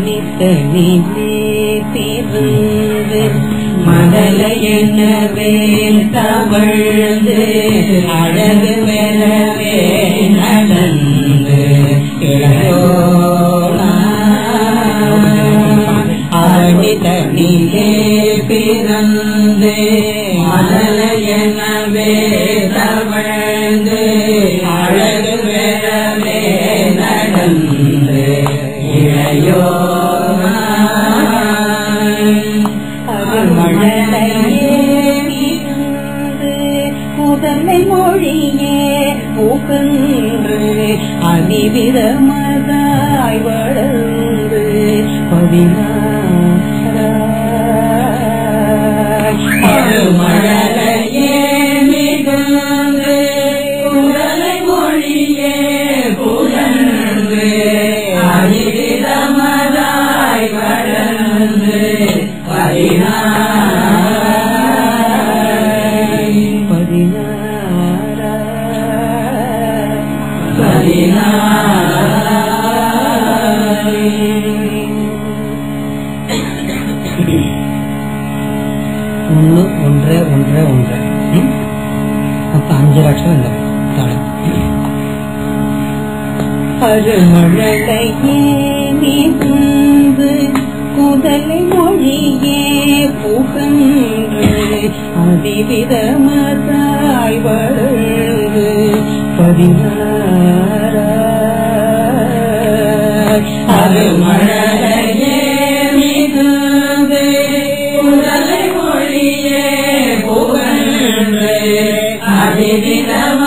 அவனித்தனிலே பிறந்து மதலையனவே தவழ்ந்து அழகு அணிவிதமதாய் வளர்ந்து பதினாறையே. அருமழையே மிகுந்து குதலை மொழியே புகன்று அதிவிதமதாய் வளர்ந்து பதினாரா அருமழையே மிகுந்து குதலை மொழியே புகன்று அதிவிதம்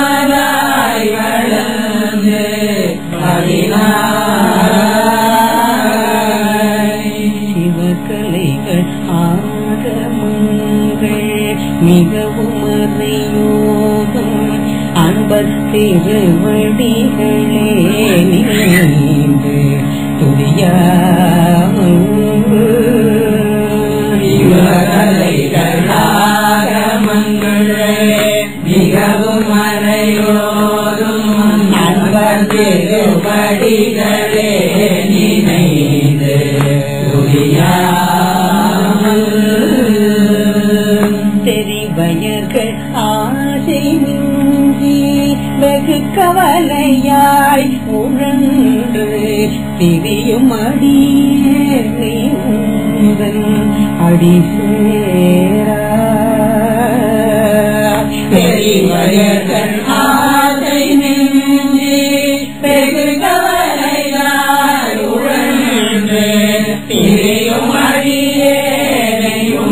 மிகவும் அறியோகம் அன்பர் திருவடிகளே நீந்து துதியாமல் மிகவும் மறையோதும் அன்பர் திருவடிகளே திரியும் அடியே அடி சேரா பெரியவர்கள் ஆசை நெஞ்சே வெகு கவலையாய் உழன்று திரியும் அடியேனையும்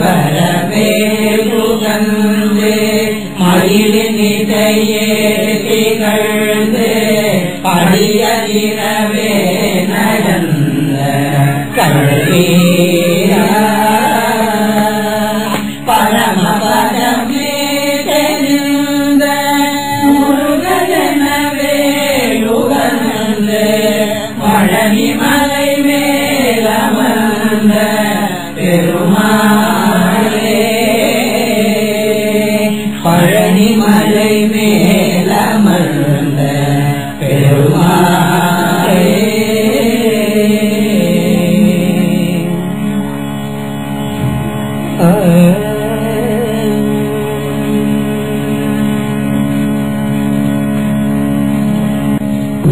வரவே புகந்து மயிலினிடையே திகழ்ந்து படியதிரவே நடந்த கல்வீரா. பரமபதமே தெரிந்த முருகனவே யுகந்து பழனி மலை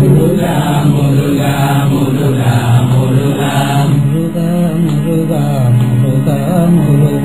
मृगा मृगा मृगा मृगा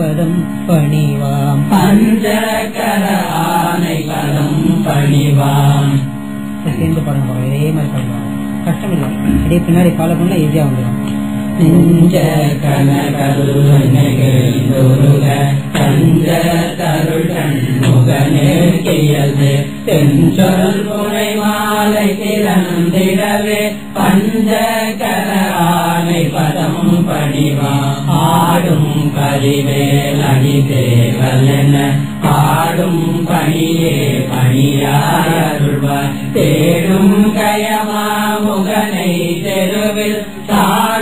பதம் பணிவாம். பஞ்சகர ஆனை பலம் பணிவாம். சேர்ந்து பாடம் போறோம் இதே மாதிரி பாடுவாங்க கஷ்டம் இல்லை அப்படியே பின்னாடி ஃபாலோ பண்ணா ஈஸியா வந்துடும். நெஞ்ச கனகருளுக தஞ்ச தருள் கண்முகனேக்கியது தெஞ்சொல் புனை மாலை திறந்திடவே பஞ்ச கரானை பதம் பணிவா ஆடும் கரிவேல் அணி தேவலென பாடும் பணியே பணியார் தேடும் கயமா முகனை தெருவில்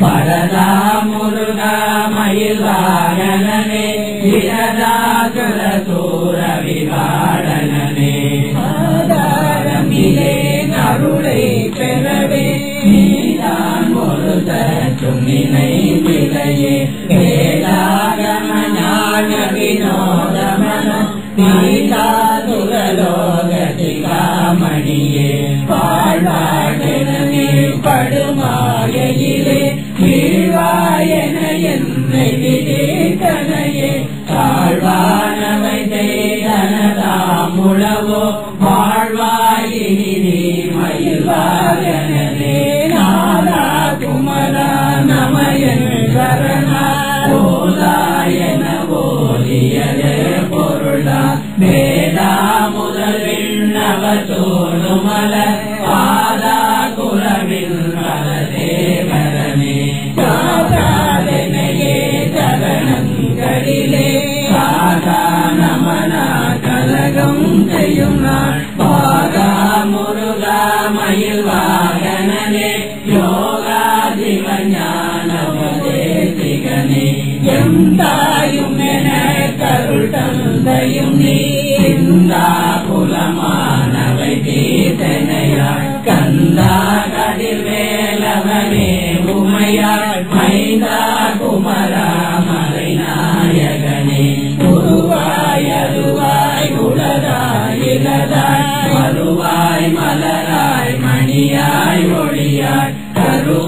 பரதா முருகா மயிலாயனே விரதா குலதூர விகாடனே ஆதாரமிலே நருளை பெறவே நீதான் முருத தாமுழவோ வாழ்வாயினி நீ மயில்வாகனே நாரா குமரா நமயன் கரணா போதாயன போதியதே பொருளா வேதா முதல் விண்ணவ தோணுமலர் உன்னையும் நான் போகா முருகா மயில் வாகனே யோகாதிவன் ஞானவதேசிகனே எம் தாயும் என கருள் தந்தையும் நீ இந்தா குலமானவை தீதனையாய் கந்தா கதிர்வேலவனே உமையாய் மைந்தா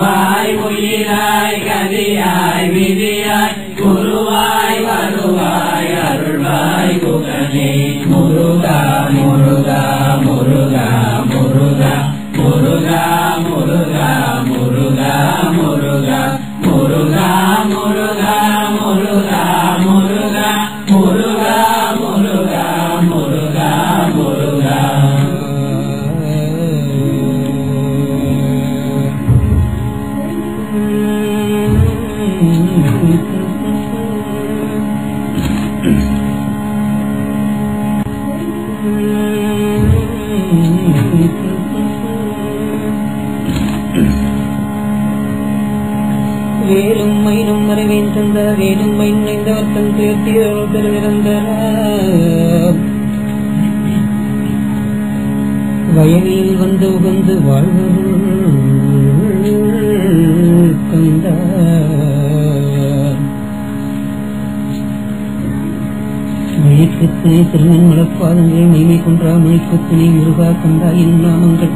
கருவாய் உயிராய் கதியாய் விதியாய் குருவாய் வருவாய் அருள்வாய் குகனே முருகா முருகா முருகா முருகா முருகா முருகா முருகா முருகா முருகா முருகா வேலும் மயிலும் மறைவேன் தந்த வேலும் மயில் நினைந்தவர் தன் துயர்த்தியவர்கள் பெருந்திருந்தனர் வயலில் வந்து உகந்து வாழ்வர்கள் கண்டார். மயக்கத்தினை திருமண் மலர்பாதங்களை மைமை கொன்றா மயக்கத்தினை முருகா கண்டா என் நாமங்கள்.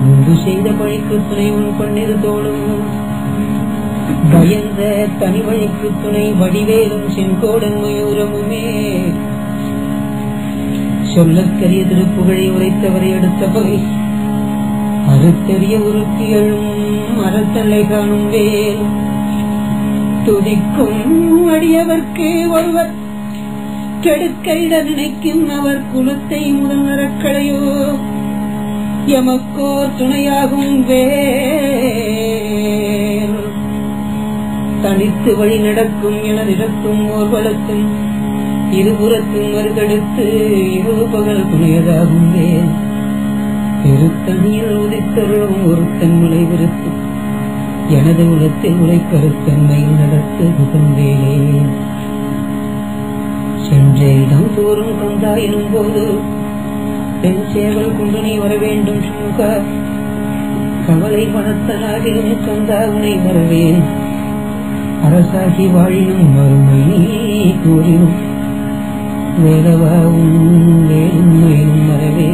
முன்பு செய்த பழிக்கு துணை உன் பன்னிரு தோளும் பயந்த தனி வழிக்கு துணை வடிவேலும் செங்கோடன் மயூரமுமே. சொல்லற்கரிய திருப்புகழை உரைத்தவரை அடுத்த பகை. அறுத்தறிய உருக்கு அறத்தலை காணும் வேல். துதிக்கும் அடியவர்க்கு ஒருவர். கெடுக்கையிட நினைக்கும் அவர் குலத்தை முதல் நரக்களையோ எமக்கோ துணையாகும் வேல். தனித்து வழி நடக்கும் எனதிடத்தும் ஓர் பலத்தும் இருபுறத்தும் மறுதடுத்து இரவு பகல் துணையதாகும் வேல் பெருத்தனியில் உதித்தருளும் ஒருத்தன் முளை விருத்து எனது உலத்தில் உரை கருத்தன்மையில் நடத்து புகழ்ந்தேனே சென்ற இடம் தோறும் கந்தாயினும் போது பெண் சேவல் குண்டனை வர வேண்டும் கவலை பணத்தனாகிலும் கந்தா உனை வரவேன் அரசாகி வாழினும் வறுமை நீ கூறினும் வேலவாவும் வேலுமையும் வரவே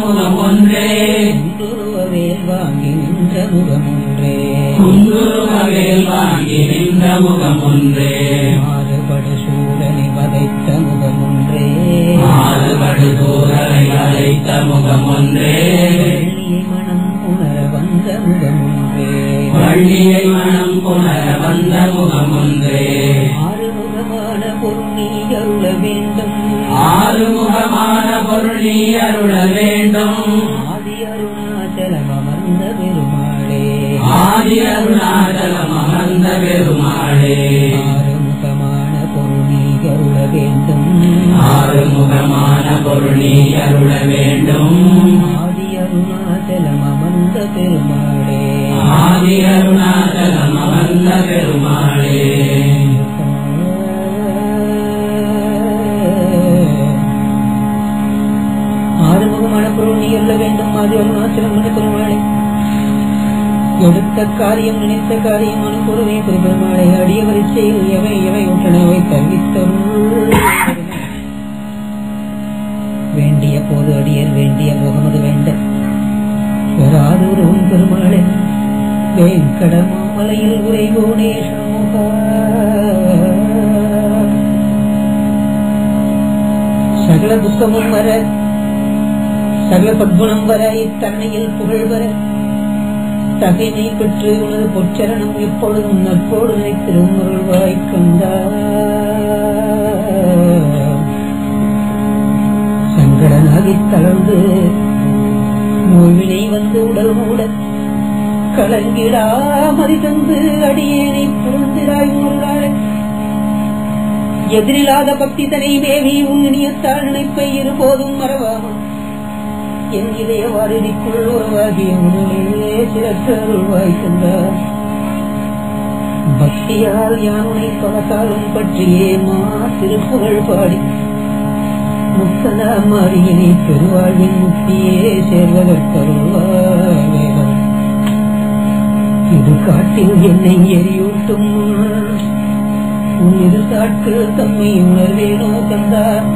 முகம் ஒன்றே குண்டுருவவேல் வாங்கி நின்ற முகம் ஒன்றே குங்குருமவேல் வாங்கி நின்ற முகம் ஒன்றே மாறுபடு சூழலை வதைத்த முகம் ஒன்றே மாறுபடு சூழலை அழைத்த முகம் ஒன்றே மனம் உணர வந்த முகம் ஒன்றே வள்ளியை மனம் புணர வந்த முகம் ஒன்றே நீ அருள வேண்டும். ஆதி அருணாச்சலம் அமர்ந்த பெருமாளே. ஆதி அருணாச்சலம் அமர்ந்த பெருமாளே. ஆறுமுகமான பொருள் நீ அருள வேண்டும். ஆறுமுகமான பொருள் நீ அருள வேண்டும். எடுத்த காரியம் நினைத்த காரியம் அனுப்புறவே பெருமாளை அடியவரை செய்து எவை எவை உற்றனவை தவித்தருள் வேண்டிய போது அடியர் வேண்டிய முகமது வேண்ட பெறாதூரும் பெருமாளே வேங்கட மாமலையில் உரைவோனே சண்முகா சகல துக்கமும் வர சகல பத்குணம் வர இத்தன்மையில் புகழ் வர தகைமை பெற்று உனது பொச்சரணம் எப்பொழுதும் நற்போடு நினைத்திருமருள்வாய் கந்தா சங்கடனாகி தளர்ந்து நோய்வினை வந்து உடல் மூட கலங்கிடாமதி தந்து அடியேனை புரிந்திராய் முருகாளே எதிரில்லாத பக்தி தனை மேவி உன் இனியத்தாள் நினைப்பை இருபோதும் மறவாமல் என் இதய வாரிதிக்குள் உருவாகிய உடலே சிறக்கருள்வாய் சென்றார் பக்தியால் யானை பலகாலம் பற்றியே மா திருப்புகழ் பாடி. முக்தனா மாறியனை பெருவாழ்வின் முக்தியே சேர்வதற்கருள்வாய். இது காட்டில் என்னை எரியூட்டும்? உன் இரு காட்கள் தம்மை உணர்வேனோ கந்தார்